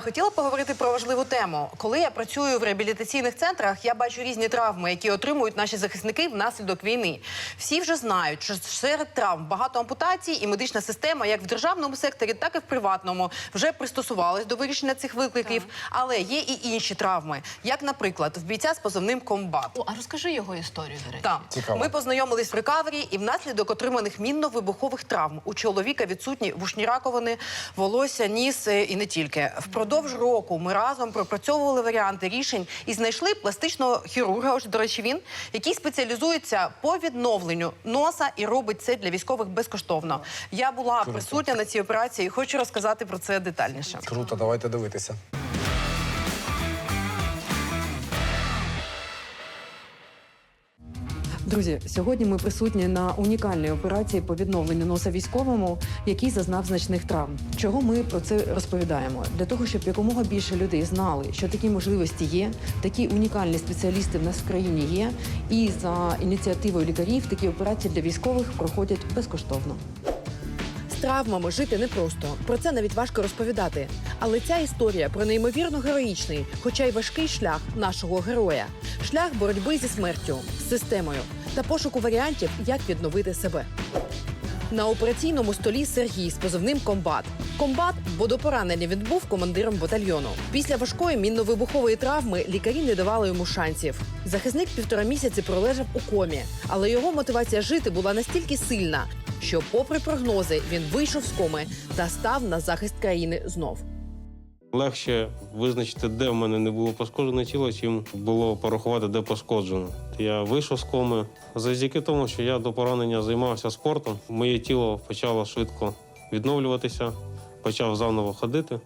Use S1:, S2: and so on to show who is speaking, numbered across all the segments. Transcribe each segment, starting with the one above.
S1: Хотіла поговорити про важливу тему. Коли я працюю в реабілітаційних центрах, я бачу різні травми, які отримують наші захисники внаслідок війни. Всі вже знають, що серед травм багато ампутацій, і медична система, як в державному секторі, так і в приватному, вже пристосувалась до вирішення цих викликів. Але є і інші травми, як, наприклад, в бійця з позивним комбат.
S2: О, а розкажи його історію, до речі.
S1: Там
S3: Цікаво.
S1: ми познайомились в рекавері, і внаслідок отриманих мінно-вибухових травм у чоловіка відсутні вушні раковини, волосся, ніс е, і не тільки. Впродовж року ми разом пропрацьовували варіанти рішень і знайшли пластичного хірурга. Ось до речі, він який спеціалізується по відновленню носа і робить це для військових безкоштовно. Я була присутня на цій операції і хочу розказати про це детальніше.
S3: Круто, давайте дивитися.
S1: Друзі, сьогодні ми присутні на унікальній операції по відновленню носа військовому, який зазнав значних травм. Чого ми про це розповідаємо? Для того, щоб якомога більше людей знали, що такі можливості є, такі унікальні спеціалісти в нас в країні є. І за ініціативою лікарів такі операції для військових проходять безкоштовно. З травмами жити непросто. Про це навіть важко розповідати. Але ця історія про неймовірно героїчний, хоча й важкий шлях нашого героя, шлях боротьби зі смертю, з системою та пошуку варіантів, як відновити себе. На операційному столі Сергій з позивним комбат. Комбат, бо до поранення він був командиром батальйону. Після важкої мінно-вибухової травми лікарі не давали йому шансів. Захисник півтора місяці пролежав у комі, але його мотивація жити була настільки сильна, що, попри прогнози, він вийшов з коми та став на захист країни знов.
S4: Легше визначити, де в мене не було пошкоджене тіло, чим було порахувати, де пошкоджено. Я вийшов з коми завдяки тому, що я до поранення займався спортом. Моє тіло почало швидко відновлюватися, почав заново ходити.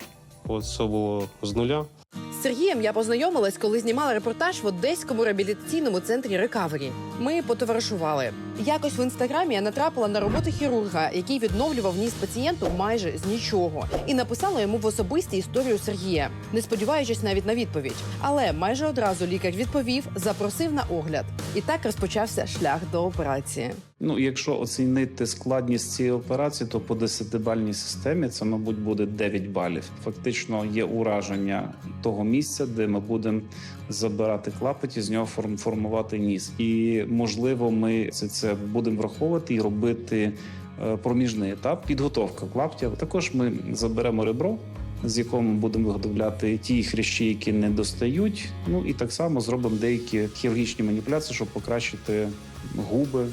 S4: От все було з нуля.
S1: З Сергієм я познайомилась, коли знімала репортаж в Одеському реабілітаційному центрі Рекавері. Ми потоваришували. Якось в інстаграмі я натрапила на роботу хірурга, який відновлював ніс пацієнту майже з нічого, і написала йому в особисті історію Сергія, не сподіваючись навіть на відповідь. Але майже одразу лікар відповів, запросив на огляд. І так розпочався шлях до операції.
S5: Ну, якщо оцінити складність цієї операції, то по десятибальній системі це, мабуть, буде 9 балів. Фактично є ураження того місця, де ми будемо забирати клапоті, з нього форм- формувати ніс. І можливо, ми це, це будемо враховувати і робити е, проміжний етап підготовка клаптя. Також ми заберемо ребро. З якого ми будемо виготовляти ті хрящі, які не достають. Ну і так само зробимо деякі хірургічні маніпуляції, щоб покращити губи,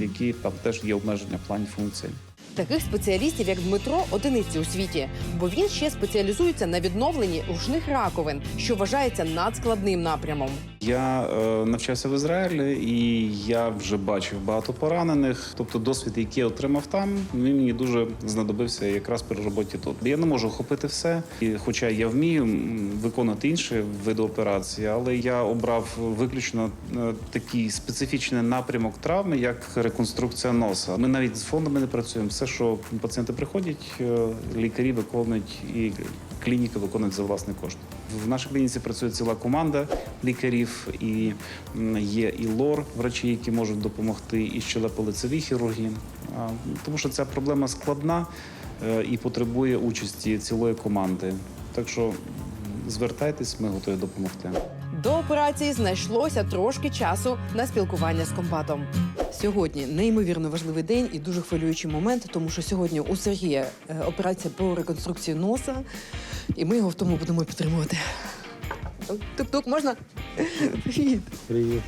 S5: які там теж є обмеження в плані функцій.
S1: Таких спеціалістів, як Дмитро, одиниці у світі, бо він ще спеціалізується на відновленні рушних раковин, що вважається надскладним напрямом.
S5: Я е, навчався в Ізраїлі, і я вже бачив багато поранених. Тобто, досвід, який я отримав там, він мені дуже знадобився якраз при роботі тут. Я не можу охопити все, і хоча я вмію м, виконувати інші види операції, але я обрав виключно е, такий специфічний напрямок травми, як реконструкція носа. Ми навіть з фондами не працюємо. Все, що пацієнти приходять, е, лікарі виконують і клініки виконують за власний кошт. В нашій клініці працює ціла команда лікарів, і є і лор, врачі, які можуть допомогти, і щелепо-лицеві хірурги. Тому що ця проблема складна е, і потребує участі цілої команди. Так що звертайтесь, ми готові допомогти.
S1: До операції знайшлося трошки часу на спілкування з комбатом. Сьогодні неймовірно важливий день і дуже хвилюючий момент, тому що сьогодні у Сергія е, операція по реконструкції носа, і ми його в тому будемо підтримувати. Тук-тук, можна? Привіт.
S4: Привіт.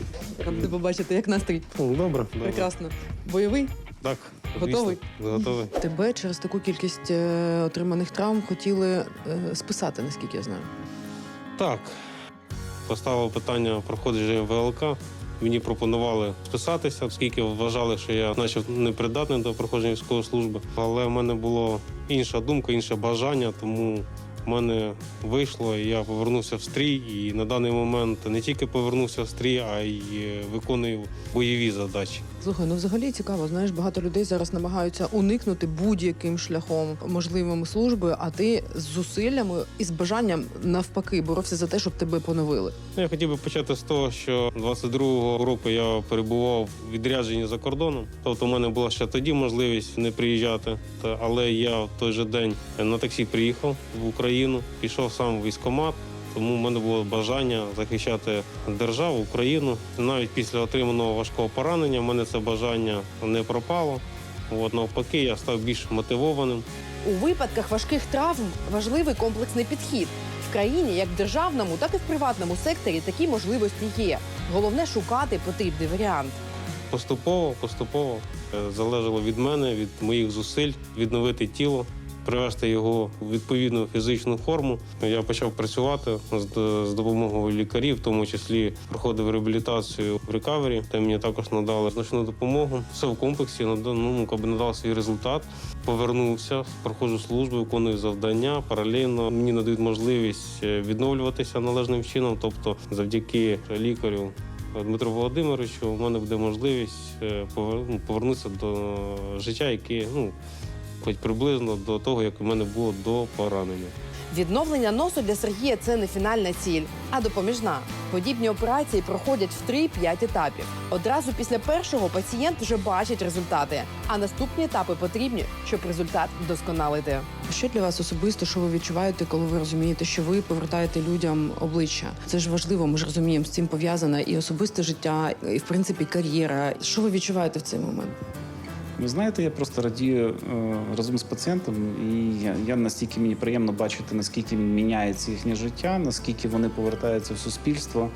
S1: Ради побачити, як настрій.
S4: Добре.
S1: Прекрасно. Бойовий?
S4: Так.
S1: Готовий?
S4: Готовий.
S1: Тебе через таку кількість е, отриманих травм хотіли е, списати, наскільки я знаю.
S4: Так. Поставив питання проходження ВЛК. Мені пропонували списатися, оскільки вважали, що я наче непридатний до проходження військової служби. Але в мене була інша думка, інше бажання, тому мене вийшло, і я повернувся в стрій. І на даний момент не тільки повернувся в стрій, а й е, виконую бойові задачі.
S6: Слухай, ну взагалі цікаво. Знаєш, багато людей зараз намагаються уникнути будь-яким шляхом можливим служби, а ти з зусиллями і з бажанням навпаки боровся за те, щоб тебе поновили.
S4: Ну, Я хотів би почати з того, що 22-го року я перебував в відрядженні за кордоном. Тобто, у мене була ще тоді можливість не приїжджати. Але я в той же день на таксі приїхав в Україну, пішов сам в військкомат. Тому в мене було бажання захищати державу, Україну. Навіть після отриманого важкого поранення в мене це бажання не пропало. От навпаки, я став більш мотивованим.
S1: У випадках важких травм важливий комплексний підхід. В країні, як в державному, так і в приватному секторі такі можливості є. Головне шукати потрібний варіант.
S4: Поступово, поступово е, залежало від мене, від моїх зусиль відновити тіло, привести його в відповідну фізичну форму. Я почав працювати з, допомогою лікарів, в тому числі проходив реабілітацію в рекавері, де мені також надали значну допомогу. Все в комплексі нада- ну, якби надав свій результат. Повернувся, проходжу службу, виконую завдання. Паралельно мені надають можливість е, відновлюватися належним чином, тобто завдяки лікарю Дмитру Володимировичу, у мене буде можливість е, ну, повернутися до життя, яке ну хоч приблизно до того, як у мене було до поранення.
S1: Відновлення носу для Сергія це не фінальна ціль, а допоміжна. Подібні операції проходять в 3-5 етапів. Одразу після першого пацієнт вже бачить результати, а наступні етапи потрібні, щоб результат вдосконалити.
S6: Що для вас особисто, що ви відчуваєте, коли ви розумієте, що ви повертаєте людям обличчя? Це ж важливо. Ми ж розуміємо, з цим пов'язане і особисте життя, і в принципі кар'єра. Що ви відчуваєте в цей момент?
S5: Ви знаєте, я просто радію е, разом з пацієнтом, і я, я настільки мені приємно бачити, наскільки міняється їхнє життя, наскільки вони повертаються в суспільство,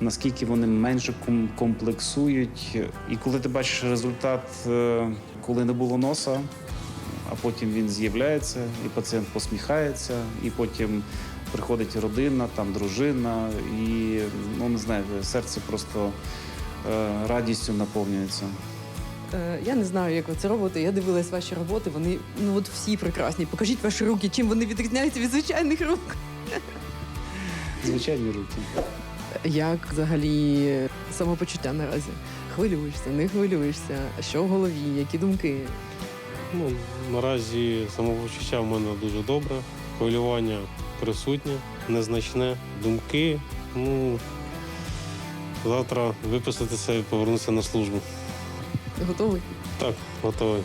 S5: наскільки вони менше комплексують. І коли ти бачиш результат, е, коли не було носа, а потім він з'являється, і пацієнт посміхається, і потім приходить родина, там дружина, і ну не знаю, серце просто е, радістю наповнюється.
S6: Е, я не знаю, як ви це робите. Я дивилась ваші роботи. Вони ну от всі прекрасні. Покажіть ваші руки, чим вони відрізняються від звичайних рук.
S5: Звичайні руки.
S6: Як взагалі самопочуття наразі? Хвилюєшся, не хвилюєшся? Що в голові? Які думки?
S4: Ну наразі самопочуття в мене дуже добре, хвилювання присутнє, незначне, думки. Ну завтра виписатися і повернутися на службу.
S6: Готовий?
S4: Так, готовий.